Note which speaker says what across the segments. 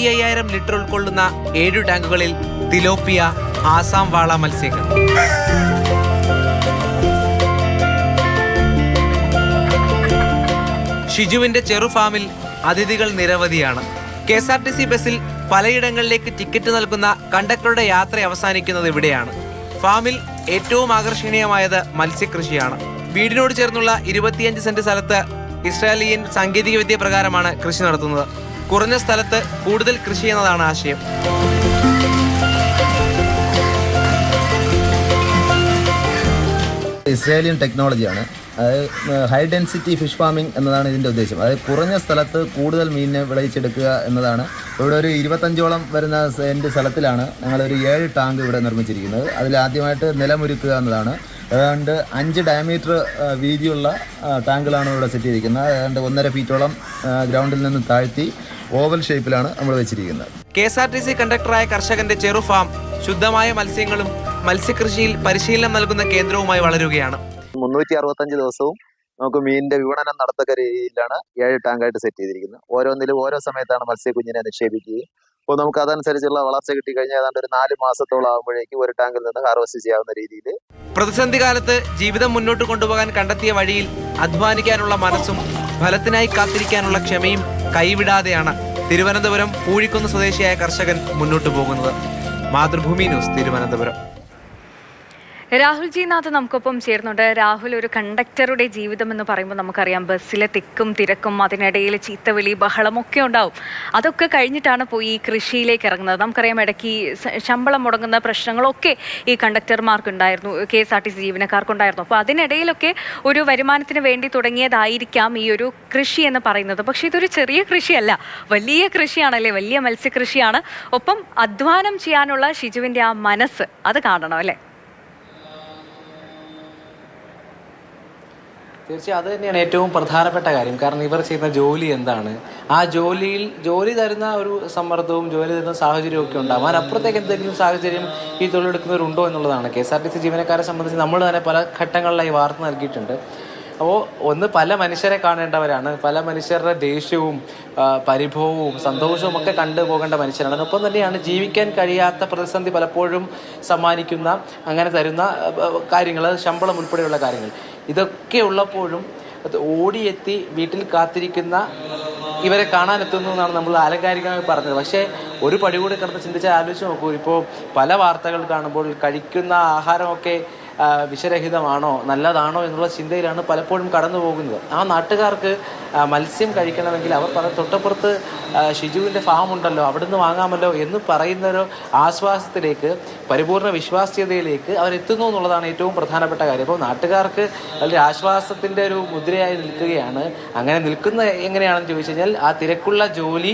Speaker 1: ഇരുപത്തി അയ്യായിരം ലിറ്റർ ഉൾക്കൊള്ളുന്ന ഏഴു ടാങ്കുകളിൽ തിലോപ്പിയ ആസാം വാള മത്സ്യങ്ങൾ. ഷിജുവിന്റെ ചെറു ഫാമിൽ അതിഥികൾ നിരവധിയാണ്. K S R T C ബസ്സിൽ പലയിടങ്ങളിലേക്ക് ടിക്കറ്റ് നൽകുന്ന കണ്ടക്ടറുടെ യാത്ര അവസാനിക്കുന്നത് ഇവിടെയാണ്. ഫാമിൽ ഏറ്റവും ആകർഷണീയമായത് മത്സ്യകൃഷിയാണ്. വീടിനോട് ചേർന്നുള്ള ഇരുപത്തിയഞ്ച് സെന്റ് സ്ഥലത്ത് ഇസ്രായേലിയൻ സാങ്കേതിക വിദ്യ പ്രകാരമാണ് കൃഷി നടത്തുന്നത്. കുറഞ്ഞ സ്ഥലത്ത് കൂടുതൽ കൃഷി എന്നതാണ് ആശയം.
Speaker 2: ഇസ്രായേലിയൻ ടെക്നോളജിയാണ്. അതായത് ഹൈ ഡെൻസിറ്റി ഫിഷ് ഫാമിംഗ് എന്നതാണ് ഇതിന്റെ ഉദ്ദേശം. അതായത് കുറഞ്ഞ സ്ഥലത്ത് കൂടുതൽ മീനിനെ വിളയിച്ചെടുക്കുക എന്നതാണ്. ഇവിടെ ഒരു ഇരുപത്തഞ്ചോളം വരുന്ന സെന്റ് സ്ഥലത്തിലാണ് ഞങ്ങളൊരു ഏഴ് ടാങ്ക് ഇവിടെ നിർമ്മിച്ചിരിക്കുന്നത്. അതിൽ ആദ്യമായിട്ട് നിലമൊരുക്കുക എന്നതാണ്. ഏതാണ്ട് അഞ്ച് ഡയമീറ്റർ വീതിയുള്ള ടാങ്കുകളാണ് ഇവിടെ സെറ്റ് ചെയ്തിരിക്കുന്നത്. ഏതാണ്ട് ഒന്നര ഫീറ്റോളം ഗ്രൗണ്ടിൽ നിന്ന് താഴ്ത്തി ഓവൽ ഷേപ്പിലാണ് നമ്മൾ വെച്ചിരിക്കുന്നത്.
Speaker 1: K S R T C കണ്ടക്ടറായ കർഷകന്റെ ചെറുഫാം ശുദ്ധമായ മത്സ്യങ്ങളും മത്സ്യകൃഷിയിൽ പരിശീലനം നൽകുന്ന കേന്ദ്രവുമായി വളരുകയാണ്.
Speaker 2: മുന്നൂറ്റി അറുപത്തഞ്ച് ദിവസവും നമുക്ക് മീനിന്റെ വിപണനം നടത്തക്ക രീതിയിലാണ് ഏഴ് ടാങ്കായിട്ട് സെറ്റ് ചെയ്തിരിക്കുന്നത്. ഓരോന്നിലും ഓരോ സമയത്താണ് മത്സ്യക്കുഞ്ഞിനെ നിക്ഷേപിക്കുകയും. അപ്പോൾ നമുക്ക് അതനുസരിച്ചുള്ള വളർച്ച കിട്ടിക്കഴിഞ്ഞാൽ ഏതാണ്ട് ഒരു നാല് മാസത്തോളം ആകുമ്പോഴേക്കും ഒരു ടാങ്കിൽ നിന്ന് ഹാർവസ്റ്റ് ചെയ്യാവുന്ന രീതിയിൽ.
Speaker 1: പ്രതിസന്ധി കാലത്ത് ജീവിതം മുന്നോട്ട് കൊണ്ടുപോകാൻ കണ്ടെത്തിയ വഴിയിൽ അധ്വാനിക്കാനുള്ള മനസ്സും ഫലത്തിനായി കാത്തിരിക്കാനുള്ള ക്ഷമയും കൈവിടാതെയാണ് തിരുവനന്തപുരം പൂഴിക്കുന്ന് സ്വദേശിയായ കർഷകൻ മുന്നോട്ടു പോകുന്നത്. മാതൃഭൂമി ന്യൂസ് തിരുവനന്തപുരം.
Speaker 3: രാഹുൽ നാഥ് നമുക്കൊപ്പം ചേർന്നുണ്ട് രാഹുൽ ഒരു കണ്ടക്ടറുടെ ജീവിതം എന്ന് പറയുമ്പോൾ നമുക്കറിയാം ബസ്സിലെ തിക്കും തിരക്കും അതിനിടയിൽ ചീത്തവിളി ബഹളമൊക്കെ ഉണ്ടാവും. അതൊക്കെ കഴിഞ്ഞിട്ടാണ് പോയി ഈ കൃഷിയിലേക്ക് ഇറങ്ങുന്നത്. നമുക്കറിയാം ഇടയ്ക്ക് ശമ്പളം മുടങ്ങുന്ന പ്രശ്നങ്ങളൊക്കെ ഈ കണ്ടക്ടർമാർക്കുണ്ടായിരുന്നു K S R T C ജീവനക്കാർക്കുണ്ടായിരുന്നു. അപ്പോൾ അതിനിടയിലൊക്കെ ഒരു വരുമാനത്തിന് വേണ്ടി തുടങ്ങിയതായിരിക്കാം ഈ ഒരു കൃഷി എന്ന് പറയുന്നത്. പക്ഷേ ഇതൊരു ചെറിയ കൃഷിയല്ല. വലിയ കൃഷിയാണല്ലേ? വലിയ മത്സ്യകൃഷിയാണ്. ഒപ്പം അധ്വാനം ചെയ്യാനുള്ള ഷിജുവിന്റെ ആ മനസ്സ് അത് കാണണം അല്ലേ?
Speaker 4: തീർച്ചയായും അത് തന്നെയാണ് ഏറ്റവും പ്രധാനപ്പെട്ട കാര്യം. കാരണം ഇവർ ചെയ്യുന്ന ജോലി എന്താണ്? ആ ജോലിയിൽ ജോലി തരുന്ന ഒരു സമ്മർദ്ദവും ജോലി തരുന്ന സാഹചര്യവും ഒക്കെ ഉണ്ടാകും അതിനപ്പുറത്തേക്ക് എന്തെങ്കിലും സാഹചര്യം ഈ തൊഴിലെടുക്കുന്നവരുണ്ടോ എന്നുള്ളതാണ്. K S R T C ജീവനക്കാരെ സംബന്ധിച്ച് നമ്മൾ തന്നെ പല ഘട്ടങ്ങളിലായി വാർത്ത നൽകിയിട്ടുണ്ട്. അപ്പോൾ ഒന്ന് പല മനുഷ്യരെ കാണേണ്ടവരാണ്. പല മനുഷ്യരുടെ ദേഷ്യവും പരിഭവവും സന്തോഷവും ഒക്കെ കണ്ടു പോകേണ്ട മനുഷ്യരാണ്. ഒപ്പം തന്നെയാണ് ജീവിക്കാൻ കഴിയാത്ത പ്രതിസന്ധി പലപ്പോഴും സമ്മാനിക്കുന്ന അങ്ങനെ തരുന്ന കാര്യങ്ങൾ ശമ്പളം ഉൾപ്പെടെയുള്ള കാര്യങ്ങൾ. ഇതൊക്കെ ഉള്ളപ്പോഴും ഓടിയെത്തി വീട്ടിൽ കാത്തിരിക്കുന്ന ഇവരെ കാണാനെത്തുന്നു എന്നാണ് നമ്മൾ ആലങ്കാരികമായി പറഞ്ഞത്. പക്ഷേ ഒരു പടി കൂടി കിടന്ന് ചിന്തിച്ചാൽ ആലോചിച്ച് നോക്കൂ. ഇപ്പോൾ പല വാർത്തകൾ കാണുമ്പോൾ കഴിക്കുന്ന ആഹാരമൊക്കെ വിഷരഹിതമാണോ നല്ലതാണോ എന്നുള്ള ചിന്തയിലാണ് പലപ്പോഴും കടന്നു പോകുന്നത് ആ നാട്ടുകാർക്ക് മത്സ്യം കഴിക്കണമെങ്കിൽ അവർ പറ തൊട്ടപ്പുറത്ത് ഷിജുവിന്റെ ഫാം ഉണ്ടല്ലോ അവിടുന്ന് വാങ്ങാമല്ലോ എന്ന് പറയുന്ന ഒരു ആശ്വാസത്തിലേക്ക് പരിപൂർണ വിശ്വാസ്യതയിലേക്ക് അവരെത്തുന്നു എന്നുള്ളതാണ് ഏറ്റവും പ്രധാനപ്പെട്ട കാര്യം. അപ്പോൾ നാട്ടുകാർക്ക് വലിയ ആശ്വാസത്തിന്റെ ഒരു മുദ്രയായി നിൽക്കുകയാണ്. അങ്ങനെ നിൽക്കുന്ന എങ്ങനെയാണെന്ന് ചോദിച്ചു കഴിഞ്ഞാൽ ആ തിരക്കുള്ള ജോലി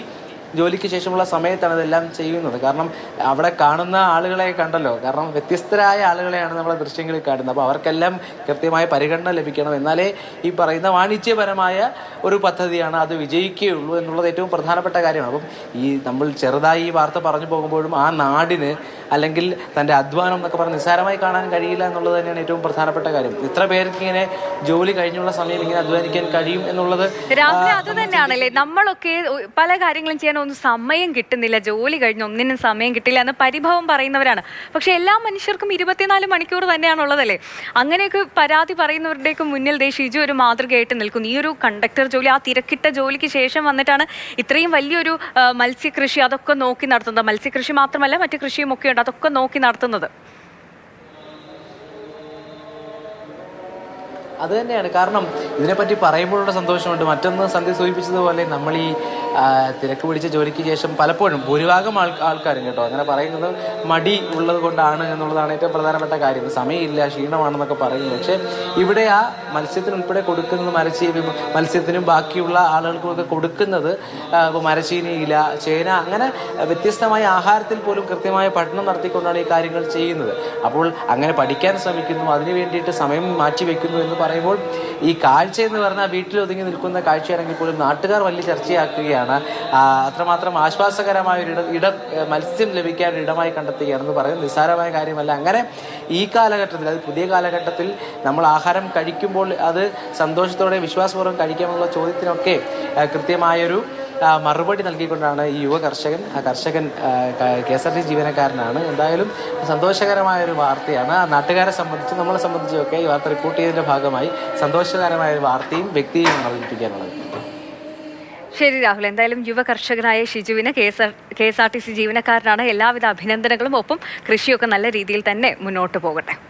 Speaker 4: ജോലിക്ക് ശേഷമുള്ള സമയത്താണ് ഇതെല്ലാം ചെയ്യുന്നത്. കാരണം അവിടെ കാണുന്ന ആളുകളെ കണ്ടല്ലോ. കാരണം വ്യത്യസ്തരായ ആളുകളെയാണ് നമ്മൾ ദൃശ്യങ്ങളിൽ കാണുന്നത്. അപ്പോൾ അവർക്കെല്ലാം കൃത്യമായ പരിഗണന ലഭിക്കണം. എന്നാലേ ഈ പറയുന്ന വാണിജ്യപരമായ ഒരു പദ്ധതിയാണ് അത് വിജയിക്കുകയുള്ളൂ എന്നുള്ളത് ഏറ്റവും പ്രധാനപ്പെട്ട കാര്യമാണ്. അപ്പം ഈ നമ്മൾ ചെറുതായി ഈ വാർത്ത പറഞ്ഞു പോകുമ്പോഴും ആ നാടിന് അല്ലെങ്കിൽ തന്റെ അധ്വാനം എന്നൊക്കെ പറഞ്ഞ് നിസ്സാരമായി കാണാൻ കഴിയില്ല എന്നുള്ളത് തന്നെയാണ് ഏറ്റവും പ്രധാനപ്പെട്ട കാര്യം. ഇത്ര പേർക്ക് ഇങ്ങനെ ജോലി കഴിഞ്ഞുള്ള സമയം ഇങ്ങനെ അധ്വാനിക്കാൻ കഴിയും എന്നുള്ളത്
Speaker 3: രാവിലെ അത് തന്നെയാണല്ലേ? നമ്മളൊക്കെ പല കാര്യങ്ങളും ചെയ്യാൻ ഒന്നും സമയം കിട്ടുന്നില്ല. ജോലി കഴിഞ്ഞ് ഒന്നിനും സമയം കിട്ടില്ല എന്ന് പരിഭവം പറയുന്നവരാണ്. പക്ഷെ എല്ലാ മനുഷ്യർക്കും ഇരുപത്തിനാല് മണിക്കൂർ തന്നെയാണുള്ളതല്ലേ? അങ്ങനെയൊക്കെ പരാതി പറയുന്നവരുടെയൊക്കെ മുന്നിൽ ദേ ഷിജു ഒരു മാതൃകയായിട്ട് നിൽക്കുന്നു. ഈ ഒരു കണ്ടക്ടർ ജോലി ആ തിരക്കിട്ട ജോലിക്ക് ശേഷം വന്നിട്ടാണ് ഇത്രയും വലിയൊരു മത്സ്യകൃഷി അതൊക്കെ നോക്കി നടത്തുന്നത്. മത്സ്യകൃഷി മാത്രമല്ല മറ്റു കൃഷിയും ഒക്കെ ഉണ്ട്. അതൊക്കെ നോക്കി നടത്തുന്നത്.
Speaker 4: അത് തന്നെയാണ്. കാരണം ഇതിനെപ്പറ്റി പറയുമ്പോഴുള്ള സന്തോഷമുണ്ട്. മറ്റൊന്ന് സന്ധ്യ സൂചിപ്പിച്ചതുപോലെ നമ്മൾ ഈ തിരക്ക് പിടിച്ച ജോലിക്ക് ശേഷം പലപ്പോഴും ഭൂരിഭാഗം ആൾ ആൾക്കാരും കേട്ടോ. അങ്ങനെ പറയുന്നത് മടി ഉള്ളത് കൊണ്ടാണ് എന്നുള്ളതാണ് ഏറ്റവും പ്രധാനപ്പെട്ട കാര്യം. സമയമില്ല ക്ഷീണമാണെന്നൊക്കെ പറയുന്നു. പക്ഷേ ഇവിടെ ആ മത്സ്യത്തിന് ഉൾപ്പെടെ കൊടുക്കുന്നത് മരച്ചീനി മത്സ്യത്തിനും ബാക്കിയുള്ള ആളുകൾക്കും ഒക്കെ കൊടുക്കുന്നത് ഇപ്പോൾ മരച്ചീനി ഇല ചേന അങ്ങനെ വ്യത്യസ്തമായ ആഹാരത്തിൽ പോലും കൃത്യമായ പഠനം നടത്തിക്കൊണ്ടാണ് ഈ കാര്യങ്ങൾ ചെയ്യുന്നത്. അപ്പോൾ അങ്ങനെ പഠിക്കാൻ ശ്രമിക്കുന്നു. അതിനു വേണ്ടിയിട്ട് സമയം മാറ്റിവെക്കുന്നു എന്ന് പറയുമ്പോൾ ഈ കാഴ്ച എന്ന് പറഞ്ഞാൽ വീട്ടിൽ ഒതുങ്ങി നിൽക്കുന്ന കാഴ്ചയാണെങ്കിൽ പോലും നാട്ടുകാർ വലിയ ചർച്ചയാക്കുകയാണ്. ആ, അത്രമാത്രം ആശ്വാസകരമായ ഒരു ഇടം ഇടം മത്സ്യം ലഭിക്കാൻ ഒരു ഇടമായി കണ്ടെത്തുകയാണെന്ന് പറയുന്നത് നിസ്സാരമായ കാര്യമല്ല. അങ്ങനെ ഈ കാലഘട്ടത്തിൽ അത് പുതിയ കാലഘട്ടത്തിൽ നമ്മൾ ആഹാരം കഴിക്കുമ്പോൾ അത് സന്തോഷത്തോടെ വിശ്വാസപൂർവം കഴിക്കാമെന്നുള്ള ചോദ്യത്തിനൊക്കെ കൃത്യമായൊരു മറുപടി നൽകിക്കൊണ്ടാണ് ഈ യുവ കർഷകൻ ആ കർഷകൻ കെ എസ് ആർ ടി ജീവനക്കാരനാണ്. എന്തായാലും സന്തോഷകരമായ ഒരു വാർത്തയാണ്. ആ നാട്ടുകാരെ സംബന്ധിച്ച് നമ്മളെ സംബന്ധിച്ചൊക്കെ ഈ വാർത്ത റിപ്പോർട്ട് ചെയ്തതിന്റെ ഭാഗമായി സന്തോഷകരമായ ഒരു വാർത്തയും വ്യക്തിയും അവതരിപ്പിക്കാനുള്ളത്
Speaker 3: ശരി രാഹുൽ എന്തായാലും യുവ കർഷകനായ ഷിജുവിന് K S R T C ജീവനക്കാരനാണ്. എല്ലാവിധ അഭിനന്ദനങ്ങളും ഒപ്പം കൃഷിയൊക്കെ നല്ല രീതിയിൽ തന്നെ മുന്നോട്ട് പോകട്ടെ.